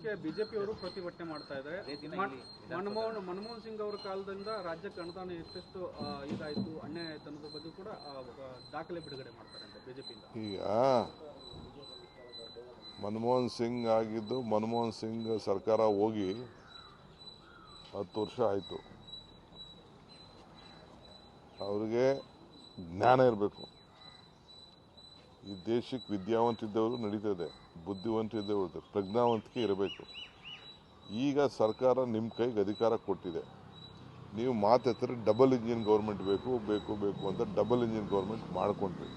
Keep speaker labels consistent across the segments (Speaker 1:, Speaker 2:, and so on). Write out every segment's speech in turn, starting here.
Speaker 1: ಇದಕ್ಕೆ ಬಿಜೆಪಿ ಅವರು ಪ್ರತಿಭಟನೆ ಮಾಡ್ತಾ ಇದ್ದಾರೆ. ಮನಮೋಹನ್ ಮನಮೋಹನ್ ಸಿಂಗ್ ಅವರ ಕಾಲದಿಂದ ರಾಜ್ಯಕ್ಕೆ ಅನುದಾನ ಎಷ್ಟೆಷ್ಟು ಇದಾಯಿತು. ಅನ್ಯಾಯ ಆಯ್ತು ಅನ್ನೋದ್ರ ಬಗ್ಗೆ ಕೂಡ ದಾಖಲೆ ಬಿಡುಗಡೆ ಮಾಡ್ತಾರೆ ಅಂತ ಬಿಜೆಪಿಯಿಂದ.
Speaker 2: ಈಗ ಮನಮೋಹನ್ ಸಿಂಗ್ ಆಗಿದ್ದು ಮನಮೋಹನ್ ಸಿಂಗ್ ಸರ್ಕಾರ ಹೋಗಿ ಹತ್ತು ವರ್ಷ ಆಯಿತು. ಅವ್ರಿಗೆ ಜ್ಞಾನ ಇರಬೇಕು. ಈ ದೇಶಕ್ಕೆ ವಿದ್ಯಾವಂತಿದ್ದವರು ನಡೀತದೆ ಬುದ್ಧಿವಂತಿದ್ದವರು ಪ್ರಜ್ಞಾವಂತಿಕೆ ಇರಬೇಕು. ಈಗ ಸರ್ಕಾರ ನಿಮ್ಮ ಕೈಗೆ ಅಧಿಕಾರ ಕೊಟ್ಟಿದೆ. ನೀವು ಮಾತಾಡ್ತಾರೆ ಡಬಲ್ ಇಂಜಿನ್ ಗೌರ್ಮೆಂಟ್ ಬೇಕು ಬೇಕು ಬೇಕು ಅಂತ ಡಬಲ್ ಇಂಜಿನ್ ಗೌರ್ಮೆಂಟ್ ಮಾಡ್ಕೊಂಡ್ರಿ.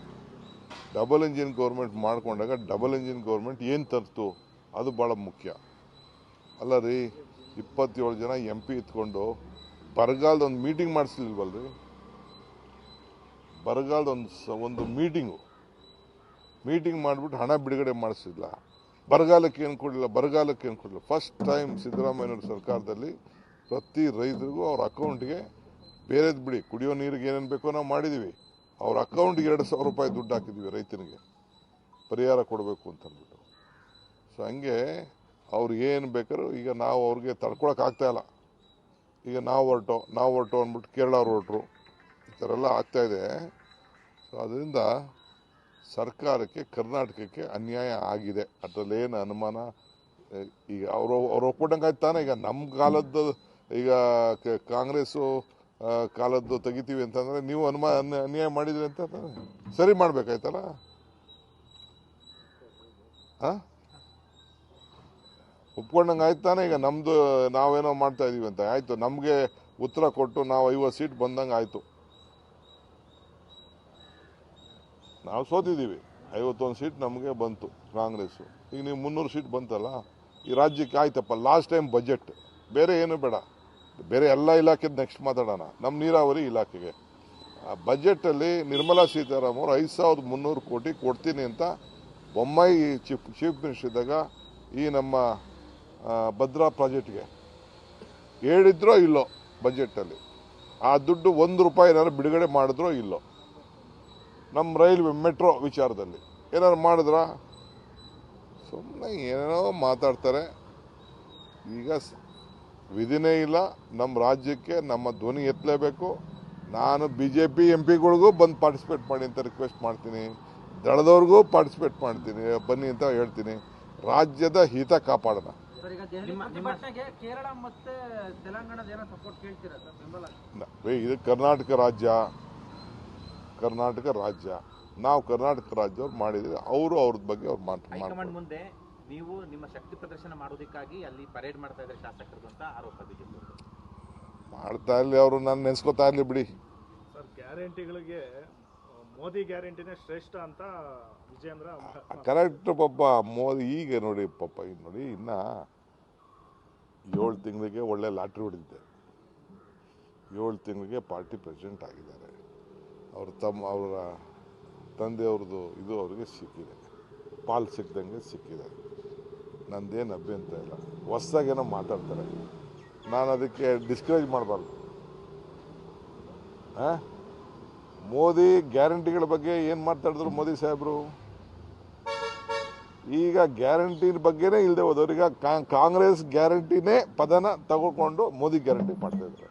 Speaker 2: ಡಬಲ್ ಇಂಜಿನ್ ಗೌರ್ಮೆಂಟ್ ಮಾಡಿಕೊಂಡಾಗ ಡಬಲ್ ಇಂಜಿನ್ ಗೌರ್ಮೆಂಟ್ ಏನು ತರ್ತು? ಅದು ಭಾಳ ಮುಖ್ಯ. ಅಲ್ಲ ರೀ, ಇಪ್ಪತ್ತೇಳು ಜನ ಎಂ ಪಿ ಇತ್ಕೊಂಡು ಬರಗಾಲದ ಒಂದು ಮೀಟಿಂಗ್ ಮಾಡಿಸ್ಲಿಲ್ವಲ್ರಿ ಬರಗಾಲದ ಒಂದು ಸ, ಒಂದು ಮೀಟಿಂಗು ಮೀಟಿಂಗ್ ಮಾಡಿಬಿಟ್ಟು ಹಣ ಬಿಡುಗಡೆ ಮಾಡಿಸಿಲ್ಲ. ಬರಗಾಲಕ್ಕೆ ಏನು ಕೊಡಲಿಲ್ಲ, ಬರಗಾಲಕ್ಕೆ ಏನು ಕೊಡಲಿಲ್ಲ. ಫಸ್ಟ್ ಟೈಮ್ ಸಿದ್ದರಾಮಯ್ಯನವರ ಸರ್ಕಾರದಲ್ಲಿ ಪ್ರತಿ ರೈತರಿಗೂ ಅವ್ರ ಅಕೌಂಟ್ಗೆ ಬೇರೆದು ಬಿಡಿ, ಕುಡಿಯೋ ನೀರಿಗೆ ಏನೇನು ಬೇಕೋ ನಾವು ಮಾಡಿದ್ದೀವಿ ಅವ್ರ ಅಕೌಂಟ್ಗೆ ಎರಡು ಸಾವಿರ ರೂಪಾಯಿ ದುಡ್ಡು ಹಾಕಿದ್ದೀವಿ ರೈತನಿಗೆ. ಪರಿಹಾರ ಕೊಡಬೇಕು ಅಂತ ಅಂದ್ಬಿಟ್ಟು. ಸೊ ಹಂಗೆ ಅವ್ರಿಗೆ ಏನು ಬೇಕಾದ್ರೂ ಈಗ ನಾವು ಅವ್ರಿಗೆ ತಡ್ಕೊಳಕ್ಕೆ ಆಗ್ತಾ ಇಲ್ಲ. ಈಗ ನಾವು ಹೊರಟೋ ನಾವು ಹೊರಟೋ ಅಂದ್ಬಿಟ್ಟು ಕೇರಳ ಹೊರಟರು. ಈ ಥರ ಎಲ್ಲ ಆಗ್ತಾ ಇದೆ. ಸೊ ಅದರಿಂದ ಸರ್ಕಾರಕ್ಕೆ, ಕರ್ನಾಟಕಕ್ಕೆ ಅನ್ಯಾಯ ಆಗಿದೆ. ಅದರಲ್ಲೇನು ಅನುಮಾನ? ಈಗ ಅವರು, ಅವ್ರು ಒಪ್ಕೊಂಡಂಗೆ ತಾನೇ? ಈಗ ನಮ್ಮ ಕಾಲದ್ದು, ಈಗ ಕಾಂಗ್ರೆಸ್ಸು ಕಾಲದ್ದು ತೆಗಿತೀವಿ ಅಂತಂದರೆ ನೀವು ಅನುಮಾನ ಅನ್ಯಾಯ ಮಾಡಿದ್ರಿ ಅಂತ ಸರಿ ಮಾಡಬೇಕಾಯ್ತಲ್ಲ? ಹಾಂ ಒಪ್ಕೊಂಡಂಗೆ ಆಯ್ತು ತಾನೇ? ಈಗ ನಮ್ಮದು ನಾವೇನೋ ಮಾಡ್ತಾ ಇದ್ದೀವಿ ಅಂತ. ಆಯಿತು, ನಮಗೆ ಉತ್ತರ ಕೊಟ್ಟು ನಾವು ಐವತ್ತು ಸೀಟ್ ಬಂದಂಗೆ ಆಯ್ತು. ನಾವು ಸೋತಿದ್ದೀವಿ. ಐವತ್ತೊಂದು ಸೀಟ್ ನಮಗೆ ಬಂತು ಕಾಂಗ್ರೆಸ್ಸು. ಈಗ ನೀವು ಮುನ್ನೂರು ಸೀಟ್ ಬಂತಲ್ಲ, ಈ ರಾಜ್ಯಕ್ಕೆ ಆಯ್ತಪ್ಪ ಲಾಸ್ಟ್ ಟೈಮ್ ಬಜೆಟ್ ಬೇರೆ ಏನು ಬೇಡ. ಬೇರೆ ಎಲ್ಲ ಇಲಾಖೆದು ನೆಕ್ಸ್ಟ್ ಮಾತಾಡೋಣ. ನಮ್ಮ ನೀರಾವರಿ ಇಲಾಖೆಗೆ. ಬಜೆಟಲ್ಲಿ ನಿರ್ಮಲಾ ಸೀತಾರಾಮ್ ಅವರು ಐದು ಸಾವಿರದ ಮುನ್ನೂರು ಕೋಟಿ ಕೊಡ್ತೀನಿ ಅಂತ ಬೊಮ್ಮಾಯಿ ಚೀಫ್ ಚೀಫ್ ಮಿನಿಸ್ಟರ್ ಇದ್ದಾಗ ಈ ನಮ್ಮ ಭದ್ರಾ ಪ್ರಾಜೆಕ್ಟ್ಗೆ ಹೇಳಿದ್ರೋ ಇಲ್ಲೋ ಬಜೆಟಲ್ಲಿ ಆ ದುಡ್ಡು ಒಂದು ರೂಪಾಯಿ ಏನಾದ್ರು ಬಿಡುಗಡೆ ಮಾಡಿದ್ರೋ ಇಲ್ಲೋ. ನಮ್ಮ ರೈಲ್ವೆ ಮೆಟ್ರೋ ವಿಚಾರದಲ್ಲಿ. ಏನಾದ್ರು ಮಾಡಿದ್ರಾ? ಸುಮ್ಮನೆ ಏನೇನೋ ಮಾತಾಡ್ತಾರೆ. ಈಗ ಸ್- ವಿಧಿನೇ ಇಲ್ಲ. ನಮ್ಮ ರಾಜ್ಯಕ್ಕೆ ನಮ್ಮ ಧ್ವನಿ ಎತ್ತಲೇಬೇಕು. ನಾನು ಬಿ ಜೆ ಪಿ ಎಂ ಪಿಗಳಿಗೂ ಬಂದು ಪಾರ್ಟಿಸಿಪೇಟ್ ಮಾಡಿ ಅಂತ ರಿಕ್ವೆಸ್ಟ್ ಮಾಡ್ತೀನಿ. ದಳದವ್ರಿಗೂ ಪಾರ್ಟಿಸಿಪೇಟ್ ಮಾಡ್ತೀನಿ. ಬನ್ನಿ ಅಂತ ಹೇಳ್ತೀನಿ. ರಾಜ್ಯದ ಹಿತ ಕಾಪಾಡೋಣ.
Speaker 1: ಸರ್ ಈಗ ದೆಹಲಿ ಕೇರಳ ಮತ್ತೆ ತೆಲಂಗಾಣದ ಏನೋ ಸಪೋರ್ಟ್ ಕೇಳ್ತೀರಾ ಸರ್ ಬೆಂಬಲ?
Speaker 2: ನ- ಇದು ಕರ್ನಾಟಕ ರಾಜ್ಯ. ಕರ್ನಾಟಕ ರಾಜ್ಯ. ನಾವು ಕರ್ನಾಟಕ ರಾಜ್ಯವ್ರು ಮಾಡಿದ್ದೀವಿ ಅವರು ಅವ್ರ ಬಗ್ಗೆ ಅವ್ರು ಮಾಡ್ತಾರೆ
Speaker 3: ಮುಂದೆ ನೀವು ನಿಮ್ಮ ಶಕ್ತಿ ಪ್ರದರ್ಶನ ಮಾಡೋದಕ್ಕಾಗಿ ಅಲ್ಲಿ ಪರೇಡ್ ಮಾಡ್ತಾ ಇದ್ದಾರೆ ಶಾಸಕರು ಅಂತ ಆರೋಪ ಬಿಜೆಪಿ
Speaker 2: ಮಾಡ್ತಾ ಇರಲಿ ಅವರು ನಾನು ನೆನೆಸ್ಕೋತಾ ಇರಲಿ ಬಿಡಿ.
Speaker 4: ಸರ್ ಗ್ಯಾರಂಟಿಗಳಿಗೆ ಮೋದಿ ಗ್ಯಾರಂಟಿನೇ ಶ್ರೇಷ್ಠ ಅಂತ ವಿಜೇಂದ್ರ
Speaker 2: ಕರೆಕ್ಟ್ ಪಾಪ ಮೋದಿ ಈಗ ನೋಡಿ ಪಾಪ ಈಗ ನೋಡಿ ಇನ್ನ ಏಳು ತಿಂಗಳಿಗೆ ಒಳ್ಳೆ ಲಾಟ್ರಿ ಹೊಡೆದಿದ್ದೆ ಏಳು ತಿಂಗಳಿಗೆ ಪಾರ್ಟಿ ಪ್ರೆಸಿಡೆಂಟ್ ಆಗಿದ್ದಾರೆ. ಅವ್ರ ತಮ್ಮ, ಅವರ ತಂದೆಯವ್ರದ್ದು ಇದು ಅವ್ರಿಗೆ ಸಿಕ್ಕಿದೆ. ಪಾಲ್ ಸಿಕ್ಕಿದಂಗೆ ಸಿಕ್ಕಿದೆ. ನಂದೇನು ಅಭ್ಯಂತರ ಇಲ್ಲ. ಹೊಸ್ದಾಗೇನೋ ಮಾತಾಡ್ತಾರೆ. ನಾನು ಅದಕ್ಕೆ ಡಿಸ್ಕರೇಜ್ ಮಾಡಬಾರ್ದು. ಹಾಂ? ಮೋದಿ ಗ್ಯಾರಂಟಿಗಳ ಬಗ್ಗೆ ಏನು ಮಾತಾಡಿದ್ರು ಮೋದಿ ಸಾಹೇಬರು? ಈಗ ಗ್ಯಾರಂಟಿ ಬಗ್ಗೆನೇ ಇಲ್ಲದೆ ಈಗ ಕಾಂಗ್ರೆಸ್ ಗ್ಯಾರಂಟಿನೇ ಪದನ ತಗೊಳ್ಕೊಂಡು ಮೋದಿ ಗ್ಯಾರಂಟಿ ಮಾಡ್ತಾ ಇದ್ದಾರೆ.